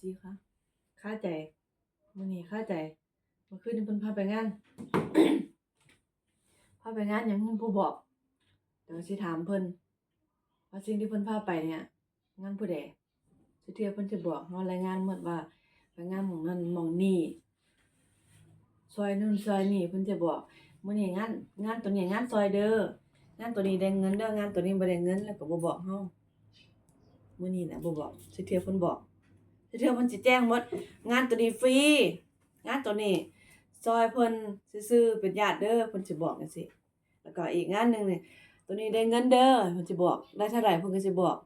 ซีคะค่าใจมื้อนี้ค่าใจเมื่อคืนนี้เพิ่นพาไปงานพาไปงานหยังเพิ่นบ่บอกเดี๋ยวสิถามเพิ่นว่าสิ่งที่เพิ่นพาไปเนี่ย งานผู้ใดสุดท้ายเพิ่นจะบอกเฮารายงานหมดว่าไปงานหมองนั้นหมองนี้ซอยนู่นซอยนี่เพิ่นจะบอกมื้อนี้งาน งานตัวนี้งานซอยเด้องานตัวนี้ได้เงินเด้องานตัวนี้บ่ได้เงินแล้วก็บ่บอกเฮามื้อนี้น่ะบ่บอกสุดท้ายเพิ่นบอก สุดท้ายเพิ่นสิแจ้งหมด งานตัวนี้ฟรี งานตัวนี้ ซอยเพิ่นซื่อๆเป็นญาติเด้อเพิ่นสิบอกจังซี่แล้วก็อีกงานหนึงนี่ตัวนี้ได้เงินเด้อเพิ่นสิบอก ได้เท่าไหร่เพิ่นก็สิบอก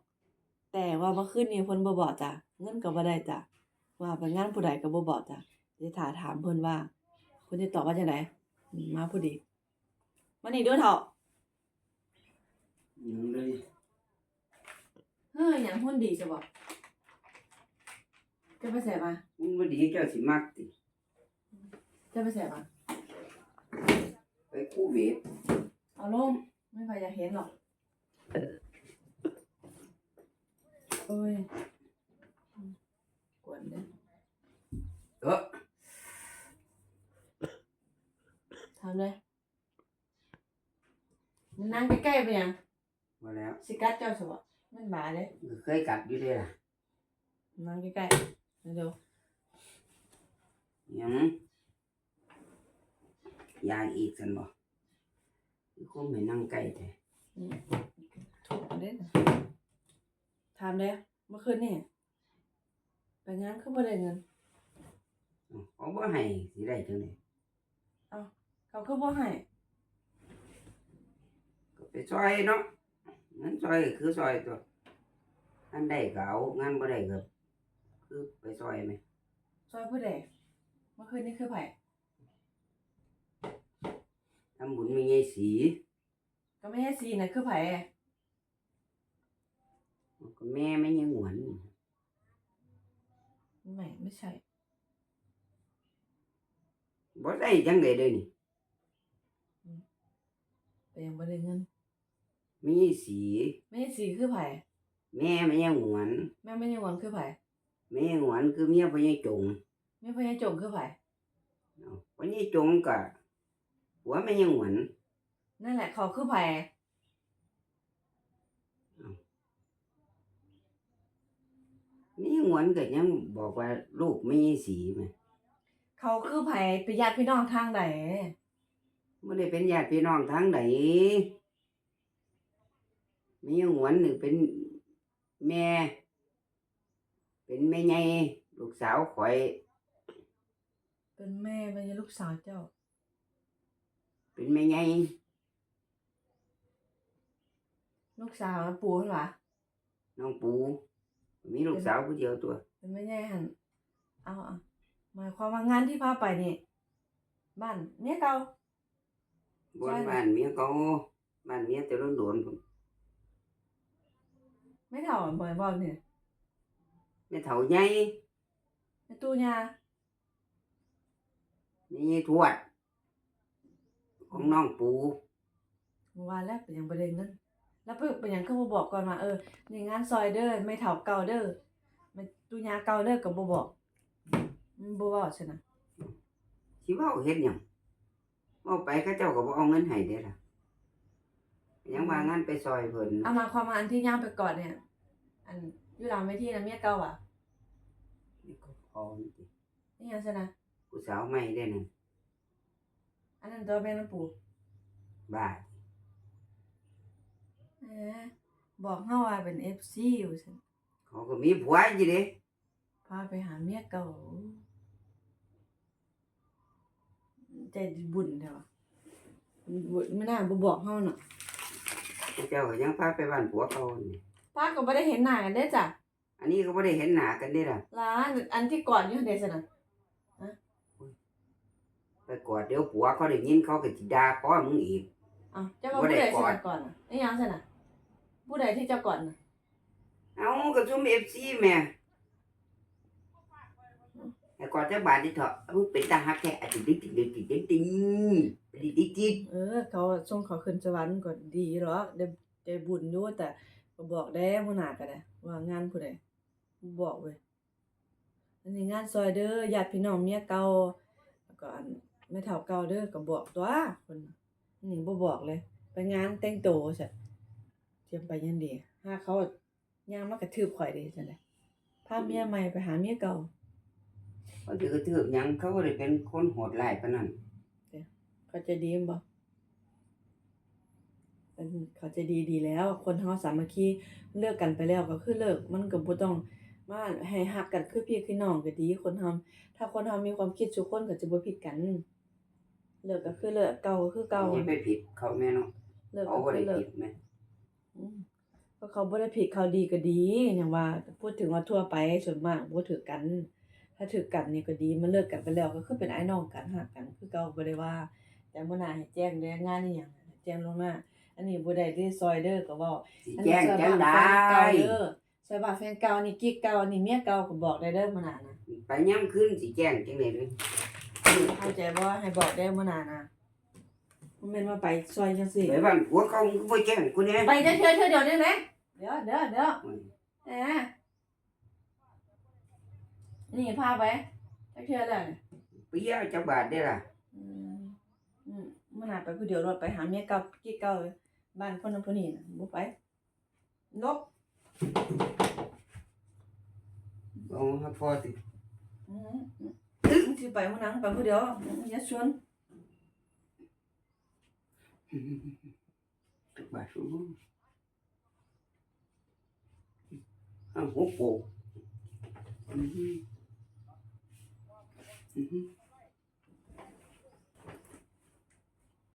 แต่ว่าเมื่อคืนนี้เพิ่นบ่บอกจ้ะเงินก็บ่ได้จ้ะว่าไปงานผู้ใดก็บ่บอกจ้ะสิถาถามเพิ่นว่าเพิ่นสิตอบว่าจังไดอืมมาพอดีมานี่เด้อเฒ่ายังเลยเฮ้ยหยังหุ่นดีซะบ่ จะไปใส่มามันบ่ดีเจ้าสิมักติจะไปใส่มาไปคู่เวทเอาลงไม่ใครอยากเห็นหรอกโอ้ยกวนเด้อเออทำเลยมันนั่งใกล้ๆไปยังมาแล้วสิกัดเจ้าสบมันบาเลยเคยกัดอยู่เด้ล่ะนั่งใกล้ๆ เร็วยังยายอีกซั่นบ่คือคงให้นั่งใกล้แท้ๆอืมถูกเด้อทำเลยเมื่อคืนนี่ไปงานเขาบ่ได้เงินอ้าวเขาบ่ให้สิได้จังได๋เขาก็บ่ให้ก็ไปซอยเนาะงั้นซอยก็คือซอยตัวอันใดก็เอางานบ่ได้ก็ คือไปซอยไหมซอยผู้ใดเมื่อคืนนี่คือไผทำบุญมียายสีก็ไม่ใช่สีนะคือไผก็แม่ไม่ยังหวนไม่ไม่ใช่บ่ได้จังได๋เด้อนี่แต่ยังบ่ได้เงินมียายสี ไม่ใช่สีคือไผแม่ไม่ยังหวน แม่ไม่ยังหวังคือไผ แม่หวนคือเมียพ่อใหญ่จงแม่พญาจงคือไผเนาะพ่อใหญ่จงก็หัวแม่ยังหวนนั่นแหละเขาคือไผแม่หวนก็ยังบอกว่าลูกไม่ยายสีแม่เขาคือไผเป็นญาติพี่น้องทางใดบ่ได้เป็นญาติพี่น้องทางใดแม่หวนนี่เป็นแม่ เป็นแม่ใหญ่ลูกสาวข่อย เป็นแม่เป็นลูกสาวเจ้า เป็นแม่ใหญ่ลูกสาวปู่หั่นหวะน้องปูมีลูกสาวผู้เดียวตัว เป็นแม่ใหญ่หั่นเอาเอาหมายความว่างานที่พาไปนี่บ้านเมียเก่าบนใช่บ้านเมียเขาบ้านเมียแต่โดนๆพุ่นไม่เท่าบ่อยบอกเนี่ย แม่เฒ่าใหญ่แม่ตู้ยามีทวด ของน้องปูเมื่อวานแล้วเป็นหยังบ่ได้เงินแล้วเพิ่นเป็นหยังคือบ่บอกก่อนว่าเออนี่งานซอยเด้อไม่เท่าเก่าเด้อแม่ตู้ยาเก่าเด้อก็บ่บอกมันบ่เว้าซั่นน่ะสิเว้าเฮ็ดหยังเว้าไปเขาเจ้าก็บ่เอาเงินให้เด้ล่ะยังว่างานไปซอยเพิ่นเอามาความว่าอันที่ย่างไปก่อนเนี่ย อัน อยู่หลังเวทีนะเมียเก่าอะนี่ก็พอนี่ตินี่ยังซั่นน่ะผู้สาวใหม่ได้นั่นอันนั้นตัวแม่นปู่บ้าเออบอกเฮาว่าเป็น FC อยู่ซั่นเขาก็มีผัวอยู่เด้พาไปหาเมียเก่าใจบุญเด้อวะบุญไม่น่าบ่บอกเฮาน่ะเขาเจ้าก็ยังพาไปบ้านผัวเขานี่ ป้าก็บ่ได้เห็นหน้ากันเด้อจ้ะอันนี้ก็บ่ได้เห็นหน้ากันเด้ล่ะร้านอันที่ก่อนอยู่เด้ซั่นน่ะไปกอดเดี๋ยวผัวเขาได้ยินเขาก็สิด่าพ่อมึงอีก อ้าวเจ้าว่าผู้ใดซั่นน่ะก่อนน่ะอีหยังซั่นน่ะผู้ใดที่เจ้าก่อนน่ะเอ้าก็ซุ่ม FC แม่แต่กอดจักบาทนี่เถอะมึงเป็นตาฮักแท้อะติดิติดิติดิติดิดิติเออ เขาส่งเขาขึ้นสวรรค์ก็ดีหรอกได้ได้บุญอยู่แต่ ก็บอกได้หัวหน้าก็ได้ ว่างานผู้ใดบ่บอกเว้ยอันนี้งานซอยเด้อญาติพี่น้องเมียเก่าแล้วก็อันแม่เฒ่าเก่าเด้อก็บอกตัวคนอันนี้บ่บอกเลย ไปงานแต่งโตวซะเตรียมไปยันดีหาเขาย่างมากระทืบข่อยเด้จังได๋พาเมียใหม่ไปหาเมียเก่าเขาถือกระทืบหยังเขาบ่ได้เป็นคนโหดร้ายปานนั้นเขาใจะดีบ่ เป็นเขาใจะดีดีแล้ว คนเฮาสามัคคีเลิกกันไปแล้วก็คือเลิกมันก็บ่ต้องมาให้ฮักกันคือพี่คือน้องก็ดี คนเฮาถ้าคนเฮามีความคิดทุกคนก็จะบ่ผิดกัน เลิกก็คือเลิกเก่าก็คือเก่าอย่าไปผิดเขาแม่เนาะเลิกเขาก็บ่คืได้อเลิผิกดแม่อืมเพราะเขาบ่ได้ผิดเขาดีก็ดีอย่างว่า พูดถึงว่าทั่วไปส่วนมากบ่ถือกัน ถ้าถือกันนี่ก็ดีมันเลิกกันไปแล้วก็คือเป็นไอ้น้องกันฮักกัน คือเก่าบ่ได้ว่าแต่มื้อหน้าให้แจ้งเด้องานอีหยังให้แจ้งลวงหน้า อันนี้บ่ได้ที่ซอยเด้อก็เว้าสิอันแจ้นี้งซอยจังบ้านไดแฟนเก่าเด้อซอยบ้านแฟนเก่านี่กิ๊กเก่านี่เมียเก่าก็บอกได้เด้อมื้อหน้านะไปย่ํคืนสิแจ้งจังได๋เลยเข้าใจบ่ให้บอกได้มื้อหน้านะบ่แม่นว่าไปซอยจังซี่ไปบ้านผัวเขามึงก็บ่แจ้งกูแน่ไปเด้อเทื่อเทื่อเดี๋ยวนี้แหละเดี๋ยวเดี๋ยวเดี๋ยวแหมนี่พาไปจักเทื่อแล้วนี่ไปเยี่ยจักบาทได้ล่ะอืมอืมมื้อหน้าไปผู้เดียวรถไปหาเมียเก่ากิ๊กเก่า บ้านคนนั้นคนนี้น่ะบ่ไปนกเอาหาพอสิอืมมึงสิไปมื้อนั้นไปผู้เดียวอย่าชวนจักบาทสู้เอ